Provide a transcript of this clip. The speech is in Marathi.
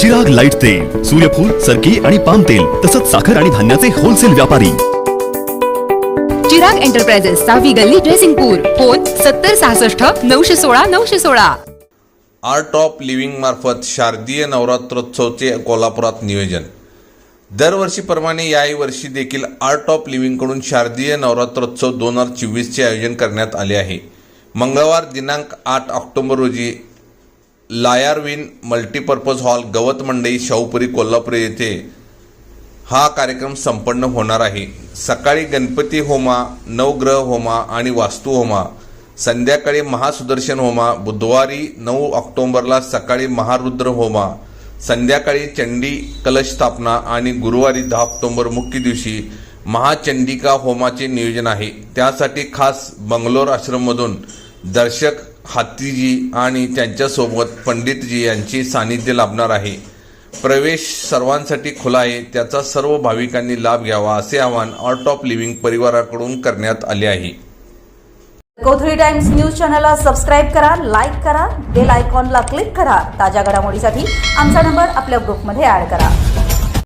चिराग लाइट तेल सूर्यफूल सरकी आणि पाम तेल तसंच साखर आणि धान्याचे होलसेल व्यापारी. चिराग एंटरप्राइजेस सहावी गल्ली ड्रेसिंगपूर फोन सत्तर सहासष्ट नऊशे सोळा नऊशे सोळा. आर्ट ऑफ लिव्हिंग मार्फत शारदीय नवरात्रोत्सवचे कोल्हापुरात नियोजन. दरवर्षीप्रमाणे याही वर्षी देखील आर्ट ऑफ लिव्हिंगकडून शारदीय नवरात्रोत्सव दोन हजार चोवीसचे आयोजन करण्यात आले आहे. मंगळवार दिनांक आठ ऑक्टोबर रोजी लायारविन मल्टीपर्पज हॉल गवत मंडई शाहूपुरी कोल्हापूर येथे हा कार्यक्रम संपन्न होणार आहे. सकाळी गणपती होमा नवग्रह होमा आणि वास्तू होमा संध्याकाळी महासुदर्शन होमा बुधवारी नऊ ऑक्टोबरला सकाळी महारुद्र होमा संध्याकाळी चंडी कलश स्थापना आणि गुरुवारी दहा ऑक्टोबर मुख्य दिवशी महाचंडिका होमाचे नियोजन आहे. त्यासाठी खास बंगलोर आश्रममधून दर्शक हातीजी आणि त्यांच्यासोबत पंडितजी यांची सानिध्य लाभणार आहे. प्रवेश सर्वांसाठी खुला आहे. त्याचा सर्व भाविकांनी लाभ घ्यावा असे आवाहन आर्ट ऑफ लिव्हिंग परिवाराकडून करण्यात आले आहे. कोथळी टाइम्स न्यूज चॅनलला सबस्क्राईब करा लाईक करा बेल आयकॉनला क्लिक करा. ताज्या घडामोडीसाठी आमचा नंबर आपल्या ग्रुपमध्ये ॲड करा.